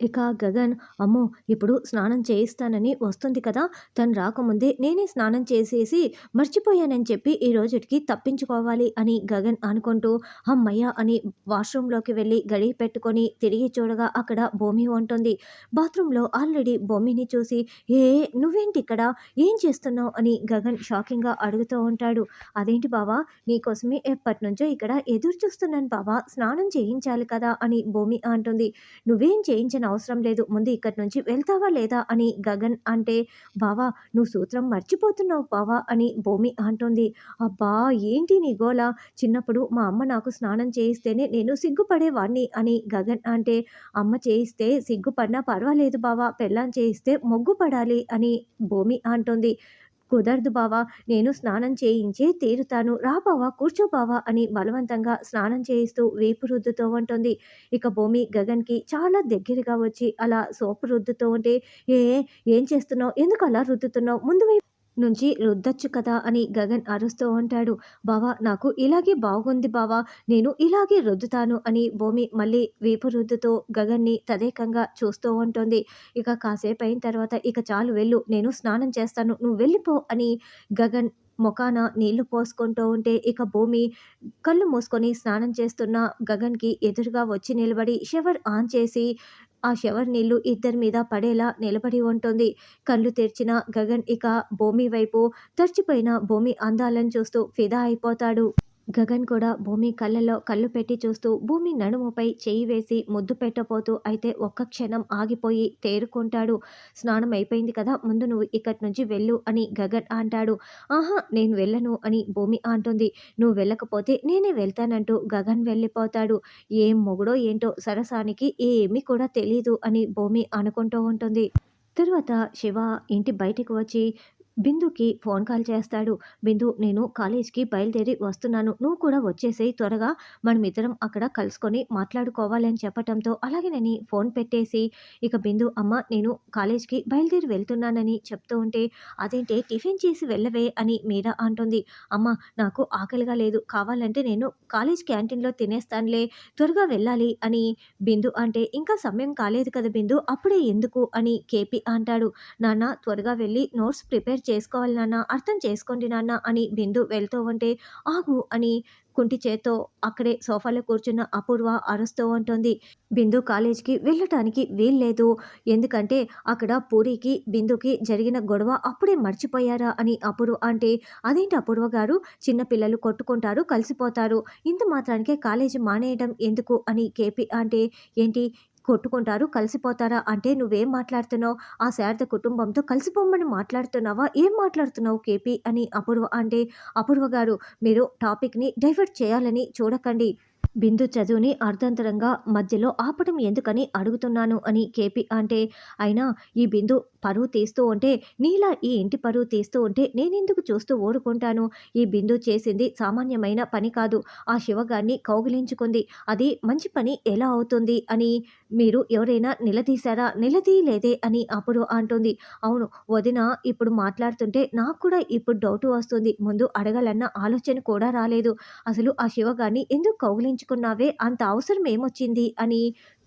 ఇక గగన్ అమ్మో ఇప్పుడు స్నానం చేయిస్తానని వస్తుంది కదా. తను రాకముందే నేనే స్నానం చేసేసి మర్చిపోయానని చెప్పి ఈ రోజుకి తప్పించుకోవాలి అని గగన్ అనుకుంటూ అమ్మయ్య అని వాష్రూమ్లోకి వెళ్ళి గడి పెట్టుకొని తిరిగి చూడగా అక్కడ భూమి ఉంటుంది. బాత్రూంలో ఆల్రెడీ భూమిని చూసి ఏ నువ్వేంటి ఇక్కడ? ఏం చేస్తున్నావు? అని గగన్ షాకింగ్గా అడుగుతూ ఉంటాడు. అదేంటి బావా? నీకోసమే ఎప్పటి నుంచో ఇక్కడ ఎదురు చూస్తున్నాను బావా. స్నానం చేయించాలి కదా అని భూమి అంటుంది. నువ్వేం చేయించిన అవసరం లేదు. ముందు ఇక్కడి నుంచి వెళ్తావా లేదా అని గగన్ అంటే బావా నువ్వు సూత్రం మర్చిపోతున్నావు బావా అని భూమి అంటుంది. అబ్బా ఏంటి నీ గోల? చిన్నప్పుడు మా అమ్మ నాకు స్నానం చేయిస్తేనే నేను సిగ్గుపడేవాణ్ణి అని గగన్ అంటే అమ్మ చేయిస్తే సిగ్గుపడినా పర్వాలేదు బావా పెళ్ళాం చేయిస్తే మొగ్గు పడాలి అని భూమి అంటుంది. కుదరదు బావా నేను స్నానం చేయించే తీరుతాను. రా బావా కూర్చో బావా అని బలవంతంగా స్నానం చేయిస్తూ వేపు రుద్దుతో ఉంటుంది. ఇక భూమి గగన్కి చాలా దగ్గరగా వచ్చి అలా సోపు రుద్దుతూ ఉంటే ఏ ఏం చేస్తున్నావు? ఎందుకు అలా రుద్దుతున్నావు? ముందు వైపు నుంచి రుద్దొచ్చు కదా అని గగన్ అరుస్తూ ఉంటాడు. బావా నాకు ఇలాగే బాగుంది బావా నేను ఇలాగే రుద్దుతాను అని భూమి మళ్ళీ వీపు రుద్దుతూ గగన్ని తదేకంగా చూస్తూ ఉంటుంది. ఇక కాసేపు అయిన తర్వాత ఇక చాలు వెళ్ళు నేను స్నానం చేస్తాను నువ్వు వెళ్ళిపో అని గగన్ మొఖాన నీళ్ళు పోసుకుంటూ ఉంటే ఇక భూమి కళ్ళు మూసుకొని స్నానం చేస్తున్న గగన్కి ఎదురుగా వచ్చి నిలబడి షవర్ ఆన్ చేసి ఆ షవర్ నీళ్ళు ఇద్దరి మీద పడేలా నిలబడి ఉంటుంది. కళ్ళు తెరిచిన గగన్ ఇక భూమి వైపు తడిచిపోయిన భూమి అందాలను చూస్తూ ఫిదా అయిపోతాడు. గగన్ కూడా భూమి కళ్ళలో కళ్ళు పెట్టి చూస్తూ భూమి నడుముపై చేయి వేసి ముద్దు పెట్టబోతూ అయితే ఒక్క క్షణం ఆగిపోయి తేరుకుంటాడు. స్నానం అయిపోయింది కదా ముందు నువ్వు ఇక్కడి నుంచి వెళ్ళు అని గగన్ అంటాడు. ఆహా నేను వెళ్ళను అని భూమి అంటుంది. నువ్వు వెళ్ళకపోతే నేనే వెళ్తానంటూ గగన్ వెళ్ళిపోతాడు. ఏం మొగుడో ఏంటో సరసానికి ఏమీ కూడా తెలీదు అని భూమి అనుకుంటూ ఉంటుంది. తరువాత శివ ఇంటి బయటకు వచ్చి బిందుకి ఫోన్ కాల్ చేస్తాడు. బిందు నేను కాలేజ్కి బయలుదేరి వస్తున్నాను. నువ్వు కూడా వచ్చేసేయి త్వరగా. మనమిద్దరం అక్కడ కలుసుకొని మాట్లాడుకోవాలని చెప్పటంతో అలాగే నేను ఫోన్ పెట్టేసి ఇక బిందు అమ్మ నేను కాలేజ్కి బయలుదేరి వెళ్తున్నానని చెప్తూ ఉంటే అదేంటే టిఫిన్ చేసి వెళ్ళవే అని మీరా అంటుంది. అమ్మ నాకు ఆకలిగా లేదు. కావాలంటే నేను కాలేజ్ క్యాంటీన్లో తినేస్తానులే. త్వరగా వెళ్ళాలి అని బిందు అంటే ఇంకా సమయం కాలేదు కదా బిందు అప్పుడే ఎందుకు? అని కేపీ అంటాడు. నాన్న త్వరగా వెళ్ళి నోట్స్ ప్రిపేర్ చేసుకోవాలి నాన్న అర్థం చేసుకోండి నాన్న అని బిందు వెళ్తూ ఉంటే ఆగు అని కుంటి చేత్తో అక్కడే సోఫాలో కూర్చున్న అపూర్వ అరుస్తూ ఉంటుంది. బిందు కాలేజీకి వెళ్ళటానికి వీల్లేదు. ఎందుకంటే అక్కడ పూరికి బిందుకి జరిగిన గొడవ అప్పుడే మర్చిపోయారా అని అపూర్వ అంటే అదేంటి అపూర్వ గారు? చిన్నపిల్లలు కొట్టుకుంటారు కలిసిపోతారు. ఇంత మాత్రానికే కాలేజీ మానేయడం ఎందుకు అని కేపీ అంటే ఏంటి? కొట్టుకుంటారు కలిసిపోతారా? అంటే నువ్వేం మాట్లాడుతున్నావు? ఆ శారద కుటుంబంతో కలిసిపోమని మాట్లాడుతున్నావా? ఏం మాట్లాడుతున్నావు కేపీ? అని అపూర్వ అంటే అపూర్వ గారు మీరు టాపిక్ని డైవర్ట్ చేయాలని చూడకండి. బిందు చదువుని అర్ధంతరంగా మధ్యలో ఆపడం ఎందుకని అడుగుతున్నాను అని కేపీ అంటే అయినా ఈ బిందు పరువు తీస్తూ ఉంటే నీలా ఈ ఇంటి పరువు తీస్తూ ఉంటే నేనెందుకు చూస్తూ ఊరుకుంటాను? ఈ బిందు చేసింది సామాన్యమైన పని కాదు. ఆ శివగాన్ని కౌగిలించుకుంది. అది మంచి పని ఎలా అవుతుంది అని మీరు ఎవరైనా నిలదీశారా? నిలదీయలేదే అని అప్పుడు అంటుంది. అవును వదిన ఇప్పుడు మాట్లాడుతుంటే నాకు కూడా ఇప్పుడు డౌట్ వస్తుంది. ముందు అడగాలన్న ఆలోచన కూడా రాలేదు. అసలు ఆ శివగాన్ని ఎందుకు కౌగిలించుకున్నావే అంత అవసరం ఏమొచ్చింది అని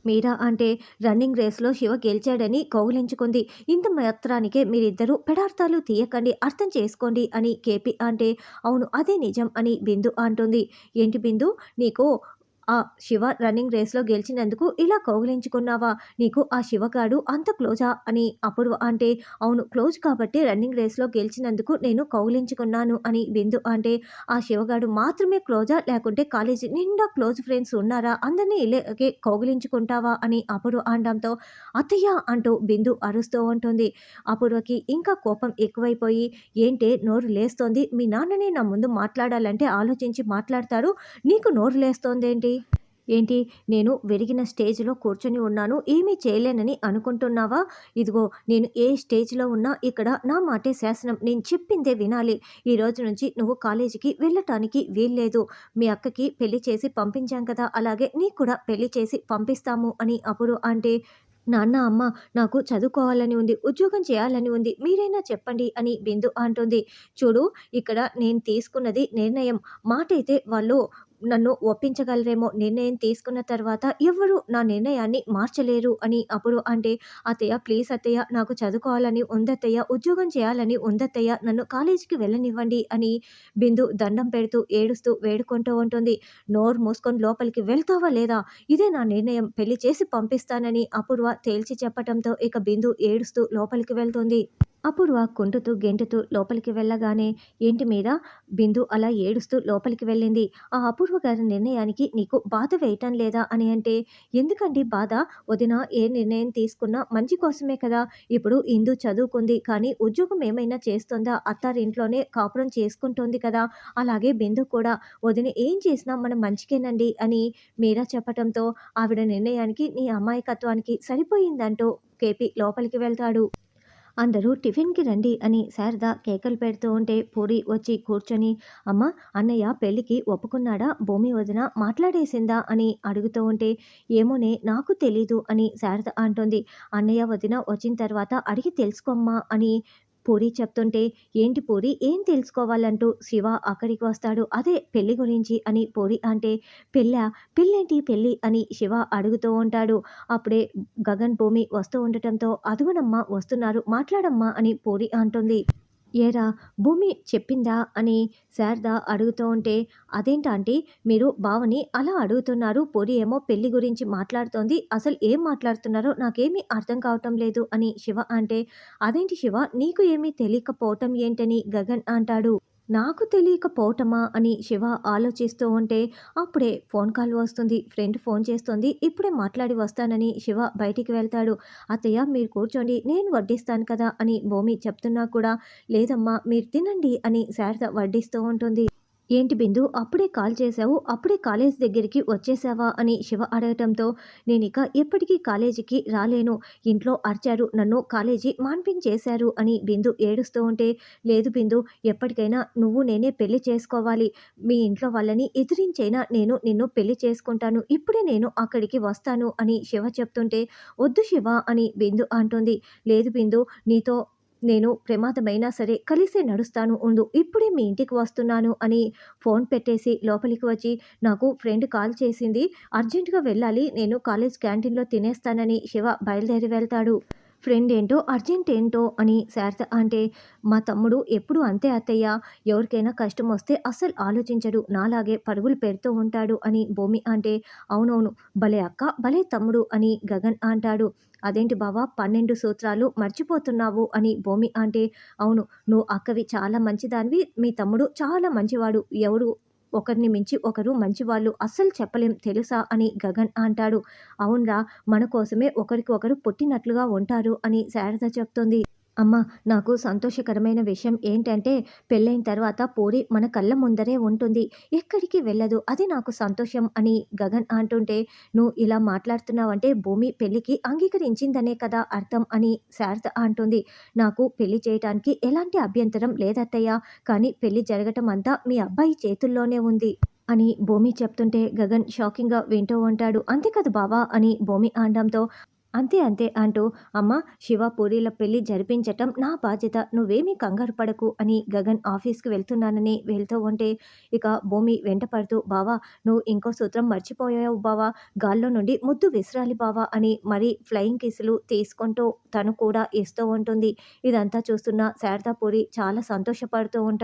మీరా అంటే రన్నింగ్ రేస్లో శివ గెలిచాడని కౌగిలించుకుంది. ఇంత మాత్రానికే మీరిద్దరూ పెడార్థాలు తీయకండి అర్థం చేసుకోండి అని కేపీ అంటే అవును అదే నిజం అని బిందు అంటుంది. ఏంటి బిందు? నీకు ఆ శివ రన్నింగ్ రేస్లో గెలిచినందుకు ఇలా కౌగిలించుకున్నావా? నీకు ఆ శివగాడు అంత క్లోజా? అని అప్పుడు అంటే అవును క్లోజ్ కాబట్టి రన్నింగ్ రేస్లో గెలిచినందుకు నేను కౌగిలించుకున్నాను అని బిందు అంటే ఆ శివగాడు మాత్రమే క్లోజా? లేకుంటే కాలేజీ నిండా క్లోజ్ ఫ్రెండ్స్ ఉన్నారా? అందరినీ ఇలాగే కౌగిలించుకుంటావా? అని అప్పుడు అనడంతో అత్తయ్య! అంటూ బిందు అరుస్తూ ఉంటుంది. అపూర్వకి ఇంకా కోపం ఎక్కువైపోయి ఏంటే నోరు లేస్తోంది? మీ నాన్ననే నా ముందు మాట్లాడాలంటే ఆలోచించి మాట్లాడతారు? నీకు నోరు లేస్తోందేంటి? ఏంటి? నేను వెరిగిన స్టేజ్లో కూర్చొని ఉన్నాను. ఏమీ చేయలేనని అనుకుంటున్నావా? ఇదిగో నేను ఏ స్టేజ్లో ఉన్నా ఇక్కడ నా మాటే శాసనం. నేను చెప్పిందే వినాలి. ఈ రోజు నుంచి నువ్వు కాలేజీకి వెళ్ళటానికి వీల్లేదు. మీ అక్కకి పెళ్ళి చేసి పంపించాం కదా అలాగే నీకు కూడా పెళ్ళి చేసి పంపిస్తాము అని అప్పుడు అంటే నాన్న అమ్మ నాకు చదువుకోవాలని ఉంది ఉద్యోగం చేయాలని ఉంది మీరైనా చెప్పండి అని బిందు అంటుంది. చూడు ఇక్కడ నేను తీసుకున్నది నిర్ణయం. మాట అయితే వాళ్ళు నన్ను ఒప్పించగలరేమో నిర్ణయం తీసుకున్న తర్వాత ఎవరు నా నిర్ణయాన్ని మార్చలేరు అని అప్పుడు అంటే అత్తయ్య ప్లీజ్ అత్తయ్య నాకు చదువుకోవాలని ఉందత్తయ్య ఉద్యోగం చేయాలని ఉందత్తయ్య నన్ను కాలేజీకి వెళ్ళనివ్వండి అని బిందు దండం పెడుతూ ఏడుస్తూ వేడుకుంటూ ఉంటుంది. నోరు మూసుకొని లోపలికి వెళ్తావా లేదా? ఇదే నా నిర్ణయం పెళ్ళి చేసి పంపిస్తానని అపూర్వ తేల్చి చెప్పడంతో ఇక బిందు ఏడుస్తూ లోపలికి వెళ్తుంది. అపూర్వ కుంటుతూ గెంటుతూ లోపలికి వెళ్ళగానే ఏంటి మీద బిందు అలా ఏడుస్తూ లోపలికి వెళ్ళింది. ఆ అపూర్వ గారి నిర్ణయానికి నీకు బాధ వేయటం లేదా అని అంటే ఎందుకండి బాధ? వదిన ఏ నిర్ణయం తీసుకున్నా మంచి కోసమే కదా. ఇప్పుడు ఇందు చదువుకుంది కానీ ఉద్యోగం ఏమైనా చేస్తుందా? అత్తారింట్లోనే కాపురం చేసుకుంటోంది కదా. అలాగే బిందు కూడా వదిన ఏం చేసినా మనం మంచికేనండి అని మీరా చెప్పటంతో ఆవిడ నిర్ణయానికి నీ అమాయకత్వానికి సరిపోయిందంటూ కేపీ లోపలికి వెళ్తాడు. అందరూ టిఫిన్కి రండి అని శారద కేకలు పెడుతూ ఉంటే పూరి వచ్చి కూర్చొని అమ్మ అన్నయ్య పెళ్ళికి ఒప్పుకున్నాడా? భూమి వదిన మాట్లాడేసిందా? అని అడుగుతూ ఉంటే ఏమోనే నాకు తెలీదు అని శారద అంటుంది. అన్నయ్య వదిన వచ్చిన తర్వాత అడిగి తెలుసుకోమ్మా అని పూరి చెప్తుంటే ఏంటి పూరి ఏం తెలుసుకోవాలంటూ శివ అక్కడికి వస్తాడు? అదే పెళ్ళి గురించి అని పూరి అంటే పెళ్ళ పెళ్ళేంటి పెళ్ళి? అని శివ అడుగుతూ ఉంటాడు. అప్పుడే గగన్ భూమి వస్తూ ఉండటంతో అదుగునమ్మ వస్తున్నారు మాట్లాడమ్మా అని పూరి అంటుంది. ఏరా భూమి చెప్పిందా అని శారద అడుగుతూ ఉంటే అదేంటంటే మీరు బావని అలా అడుగుతున్నారు పొడి ఏమో పెళ్ళి గురించి మాట్లాడుతోంది అసలు ఏం మాట్లాడుతున్నారో నాకేమీ అర్థం కావటం లేదు అని శివ అంటే అదేంటి శివ నీకు ఏమీ తెలియకపోవటం ఏంటని గగన్ అంటాడు. నాకు తెలియకపోవటమా అని శివ ఆలోచిస్తూ ఉంటే అప్పుడే ఫోన్ కాల్ వస్తుంది ఫ్రెండ్ ఫోన్ చేస్తుంది ఇప్పుడే మాట్లాడి వస్తానని శివ బయటికి వెళ్తాడు. అత్తయ్య మీరు కూర్చోండి నేను వడ్డిస్తాను కదా అని భూమి చెప్తున్నా కూడా లేదమ్మా మీరు తినండి అని శారద వడ్డిస్తూ ఉంటుంది. ఏంటి బిందు అప్పుడే కాల్ చేశావు అప్పుడే కాలేజ్ దగ్గరికి వచ్చేసావా అని శివ అడగటంతో నేను ఇక ఎప్పటికీ కాలేజీకి రాలేను ఇంట్లో అరిచారు నన్ను కాలేజీ మాన్పించేశారు అని బిందు ఏడుస్తూ ఉంటే లేదు బిందు ఎప్పటికైనా నువ్వు నేనే పెళ్ళి చేసుకోవాలి మీ ఇంట్లో వాళ్ళని ఎదిరించైనా నేను నిన్ను పెళ్ళి చేసుకుంటాను ఇప్పుడే నేను అక్కడికి వస్తాను అని శివ చెప్తుంటే వద్దు శివ అని బిందు అంటుంది లేదు బిందు నీతో నేను ప్రమాదమైనా సరే కలిసే నడుస్తాను ఉండు ఇప్పుడే మీ ఇంటికి వస్తున్నాను అని ఫోన్ పెట్టేసి లోపలికి వచ్చి నాకు ఫ్రెండ్ కాల్ చేసింది. అర్జెంటుగా వెళ్ళాలి నేను కాలేజ్ క్యాంటీన్లో తినేస్తానని శివ బయలుదేరి వెళ్తాడు. ఫ్రెండ్ ఏంటో అర్జెంట్ ఏంటో అని శారద అంటే మా తమ్ముడు ఎప్పుడు అంతే అత్తయ్య. ఎవరికైనా కష్టం వస్తే అస్సలు ఆలోచించడు. నాలాగే పరుగులు పెడుతూ ఉంటాడు అని భూమి అంటే అవునవును భలే అక్క భలే తమ్ముడు అని గగన్ అంటాడు. అదేంటి బావా పన్నెండు సూత్రాలు మర్చిపోతున్నావు అని భూమి అంటే అవును నువ్వు అక్కవి చాలా మంచిదానివి మీ తమ్ముడు చాలా మంచివాడు. ఎవరు ఒకరిని మించి ఒకరు మంచివాళ్ళు అస్సలు చెప్పలేం తెలుసా అని గగన్ అంటాడు. అవునరా మన కోసమే ఒకరికి ఒకరు పుట్టినట్లుగా ఉంటారు అని శారద చెప్తుంది. అమ్మ నాకు సంతోషకరమైన విషయం ఏంటంటే పెళ్ళైన తర్వాత పూరి మన కళ్ళ ముందరే ఉంటుంది. ఎక్కడికి వెళ్ళదు. అది నాకు సంతోషం అని గగన్ అంటుంటే నువ్వు ఇలా మాట్లాడుతున్నావంటే భూమి పెళ్ళికి అంగీకరించిందనే కదా అర్థం అని శారద అంటుంది. నాకు పెళ్ళి చేయటానికి ఎలాంటి అభ్యంతరం లేదత్తయ్య కానీ పెళ్ళి జరగటం అంతా మీ అబ్బాయి చేతుల్లోనే ఉంది అని భూమి చెప్తుంటే గగన్ షాకింగ్గా వింటూ ఉంటాడు. అంతే కదా బావా అని భూమి అనడంతో అంతే అంతే అంటూ అమ్మ శివ పూరీల పెళ్ళి జరిపించటం నా బాధ్యత. నువ్వేమీ కంగారు పడకు అని గగన్ ఆఫీస్కి వెళ్తున్నానని వెళ్తూ ఉంటే ఇక భూమి వెంట పడుతూ బావా నువ్వు ఇంకో సూత్రం మర్చిపోయావు బావా. గాల్లో నుండి ముద్దు విసిరాలి బావా అని మరీ ఫ్లయింగ్ కిసులు తీసుకుంటూ తను కూడా ఇస్తూ ఉంటుంది. ఇదంతా చూస్తున్న శారదాపూరి చాలా సంతోషపడుతూ ఉంటారు